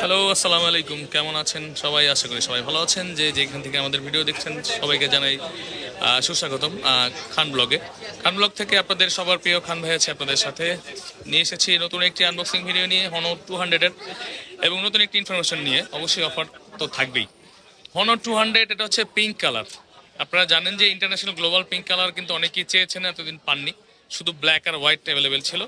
Hello আসসালামু আলাইকুম। কেমন আছেন সবাই? আশা করি সবাই ভালো আছেন। যে যেখান থেকে আমাদের ভিডিও দেখছেন, সবাইকে জানাই সুস্বাগতম খান ব্লগে। খান ব্লগ থেকে আপনাদের সবার প্রিয় খান ভাই আছে আপনাদের সাথে। নিয়ে এসেছি নতুন একটি আনবক্সিং ভিডিও নিয়ে হনো টু হান্ড্রেডের এবং নতুন একটি ইনফরমেশন নিয়ে। অবশ্যই অফার তো থাকবেই। হনো টু হান্ড্রেড এটা হচ্ছে পিঙ্ক কালার আপনারা জানেন যে ইন্টারন্যাশনাল গ্লোবাল পিঙ্ক কালার কিন্তু অনেকেই চেয়েছেন, এতদিন পাননি। শুধু ব্ল্যাক আর হোয়াইট অ্যাভেলেবেল ছিল।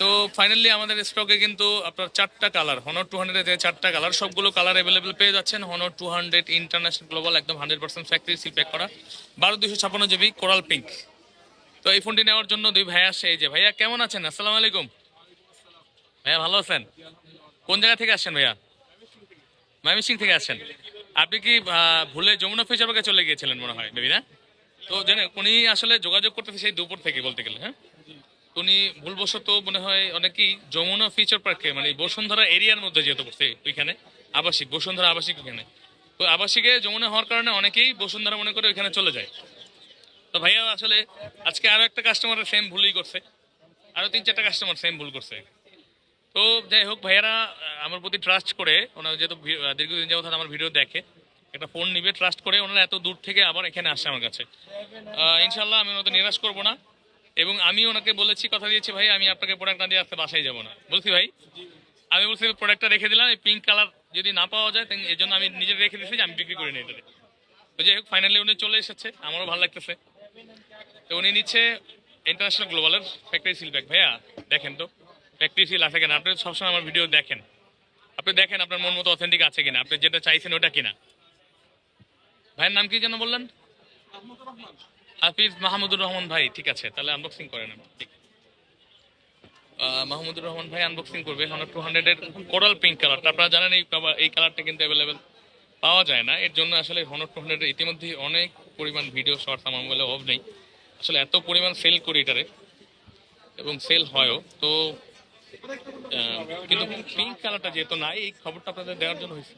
তো ফাইনালি আমাদের স্টকে কিন্তু আপনার চারটা কালার হনর টু হান্ড্রেড চারটা কালার সবগুলো কালার অ্যাভেলেবেল পেয়ে যাচ্ছেন। Honor two hundred international global একদম hundred percent factory seal pack করা। বারো দুশো ছাপান্ন জিবি কোরাল পিঙ্ক তো এই ফোনটি নেওয়ার জন্য দুই ভাইয়া আসছে এই যে, ভাইয়া, কেমন আছেন? আসসালামু আলাইকুম। ভাইয়া, ভালো আছেন? কোন জায়গা থেকে আসছেন ভাইয়া? ময়মনসিং থেকে আসছেন। আপনি কি ভুলে যমুনা পার্কে চলে গিয়েছিলেন মনে হয় মেবি না? তো জানেন, উনি আসলে যোগাযোগ করতেছে সেই দুপুর থেকে বলতে গেলে হ্যাঁ? উনি ভুলবশত মনে হয় অনেকেই যমুনা ফিচার পার্কে মানে বসুন্ধরা এরিয়ার মধ্যে যেহেতু পড়ছে ওইখানে, আবাসিক, বসুন্ধরা আবাসিক ওইখানে তো আবাসিকে যমুনা হওয়ার কারণে অনেকেই বসুন্ধরা মনে করে ওইখানে চলে যায়। তো ভাইয়া আসলে আজকে আরও একটা কাস্টমার সেম ভুলই করছে। আরও তিন চারটা কাস্টমার সেম ভুল করছে। তো যাই হোক, ভাইয়ারা আমার প্রতি ট্রাস্ট করে, ওনারা যেহেতু দীর্ঘদিন যাবত আমার ভিডিও দেখে, একটা ফোন নিবে ট্রাস্ট করে, ওনারা এত দূর থেকে আবার এখানে আসছে আমার কাছে। ইনশাল্লাহ আমি ওনাদের নিরাশ করব না। এবং আমি ওনাকে বলেছি, কথা দিয়েছি, ভাই, আমি আপনাকে প্রোডাক্ট না দিয়ে আসতে বাসায় যাব না। বলছি, ভাই, আমি বলছি প্রোডাক্টটা রেখে দিলাম, এই পিঙ্ক কালার যদি না পাওয়া যায় এই জন্য আমি নিজে রেখে দিয়েছি যে আমি বিক্রি করে নিই এটাতে। তো যাই হোক ফাইনালি উনি চলে এসেছে, আমারও ভালো লাগতেছে। তো উনি নিচ্ছে ইন্টারন্যাশনাল গ্লোবালের ফ্যাক্টরি সিল ব্যাগ ভাইয়া, দেখেন তো ফ্যাক্টরি সিল আছে কিনা? আপনি সবসময় আমার ভিডিও দেখেন। আপনি দেখেন আপনার মন মতো অথেন্টিক আছে কিনা, আপনি যেটা চাইছেন ওটা কিনা। ভাইয়ের নাম কি যেন বললেন? হাফিজ মাহমুদুর রহমান ভাই, ঠিক আছে, তাহলে আনবক্সিং আপনি ঠিক। মাহমুদুর রহমান ভাই আনবক্সিং করবে হনার টু হান্ড্রেডের কোরাল পিঙ্ক কালারটা আপনারা জানেন এই এই কালারটা কিন্তু অ্যাভেলেবেল পাওয়া যায় না। এর জন্য আসলে হনার টু হান্ড্রেডের ইতিমধ্যে অনেক পরিমাণ ভিডিও শর্টস আমার মোবাইলে অফ নেই। আসলে এত পরিমাণ সেল করি এটারে, এবং সেল হয়ও। তো কিন্তু পিঙ্ক কালারটা যেহেতু নাই, এই খবরটা আপনাদের দেওয়ার জন্য হয়েছে।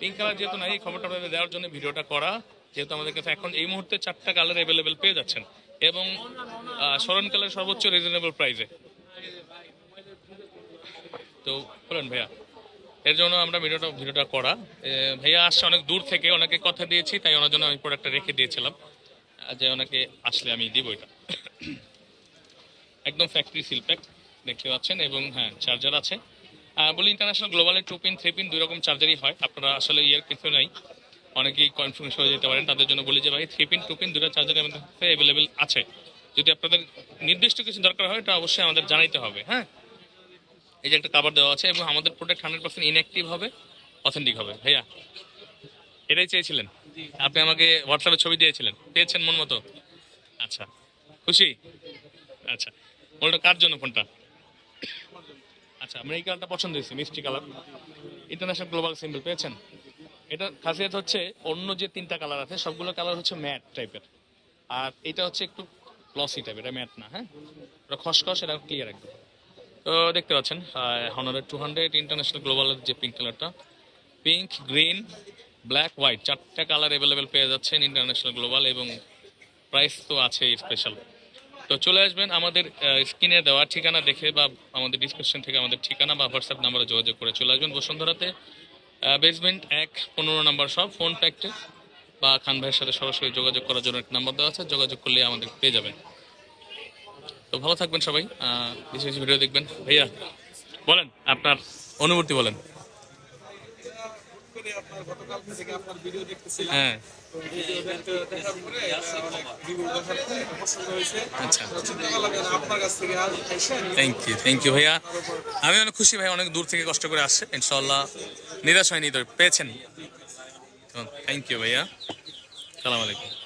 পিঙ্ক কালার যেহেতু নাই, এই খবরটা আপনাদের দেওয়ার জন্য ভিডিওটা করা যেহেতু আমাদের কাছে এখন এই মুহূর্তে চারটা কালার অ্যাভেলেবেল পেয়ে যাচ্ছেন। এবং আহ, স্মরণকালের সর্বোচ্চ রিজনেবল প্রাইসে তো বলেন ভাইয়া এর জন্য আমরা ভিডিওটা ভিডিওটা করা। ভাইয়া আসছে অনেক দূর থেকে ওনাকে কথা দিয়েছি তাই ওনার জন্য আমি প্রোডাক্টটা রেখে দিয়েছিলাম। যে ওনাকে আসলে আমি দিব এটা। একদম ফ্যাক্টরি সিল প্যাক দেখতে পাচ্ছেন এবং হ্যাঁ চার্জার আছে। বলি ইন্টারন্যাশনাল গ্লোবালের টু পিন থ্রি পিন দুই রকম চার্জারই হয়। আপনারা আসলে ইয়ার কিছু নাই। অনেকেই কনফিউজ হয়ে যেতে পারেন। তাদের জন্য বলি যে ভাই থ্রি পিন টু পিন দুটো চার্জার আমাদের কাছে অ্যাভেলেবেল আছে। যদি আপনাদের নির্দিষ্ট কিছু দরকার হয় এটা অবশ্যই আমাদের জানাইতে হবে হ্যাঁ? এই যে একটা কাভার দেওয়া আছে এবং আমাদের প্রোডাক্ট হান্ড্রেড পার্সেন্ট ইনঅ্যাক্টিভ হবে অথেন্টিক হবে। ভাইয়া এটাই চেয়েছিলেন? আপনি আমাকে হোয়াটসঅ্যাপে ছবি দিয়েছিলেন। পেয়েছেন মন মতো? আচ্ছা খুশি? আচ্ছা ওটা কার জন্য ফোনটা আচ্ছা আমরা এই কালারটা পছন্দ হয়েছে মিষ্টি কালার ইন্টারন্যাশনাল গ্লোবাল সিম্বল পেয়েছেন? এটা খাসিয়াত হচ্ছে অন্য যে তিনটা কালার আছে, সবগুলো কালার হচ্ছে ম্যাট টাইপের আর এটা হচ্ছে একটু গ্লসি টাইপের এটা ম্যাট না হ্যাঁ? ওটা খসখস, এটা ক্লিয়ার একদম। তো দেখতে পাচ্ছেন হনারের টু হান্ড্রেড ইন্টারন্যাশনাল গ্লোবালের যে পিঙ্ক কালারটা পিঙ্ক গ্রিন ব্ল্যাক হোয়াইট চারটা কালার অ্যাভেলেবেল পেয়ে যাচ্ছেন ইন্টারন্যাশনাল গ্লোবাল এবং প্রাইস তো আছে স্পেশাল তো চলে আসবেন আমাদের স্ক্রিনে দেওয়া ঠিকানা দেখে বা আমাদের ডিসক্রিপশন থেকে আমাদের ঠিকানা বা হোয়াটসঅ্যাপ নাম্বারে যোগাযোগ করে চলে আসবেন বসুন্ধরাতে। বেসমেন্ট এক, পনেরো নাম্বার সব ফোন প্যাকটে বা খান ভাইয়ের সাথে সরাসরি যোগাযোগ করার জন্য একটা নাম্বার দেওয়া আছে, যোগাযোগ করলে আমাদের পেয়ে যাবেন। তো ভালো থাকবেন সবাই বিশেষ বেশি বেশি ভিডিও দেখবেন। ভাইয়া, বলেন, আপনার অনুভূতি বলেন। করে আপনার গতকাল থেকে আপনার ভিডিও দেখতেছিলাম। হ্যাঁ। ভিডিও দেখতে দেখার পরে অনেক দেখার পরে পছন্দ হয়েছে। আচ্ছা। চিন্তা করলাম আপনার কাছ থেকে আজ থ্যাংক ইউ থ্যাংক ইউ ভাইয়া। আমি অনেক খুশি ভাই অনেক দূর থেকে কষ্ট করে আসছে ইনশাল্লাহ নিরাশ হয়নি তো পেয়েছেন। থ্যাংক ইউ ভাইয়া। সালাম আলাইকুম।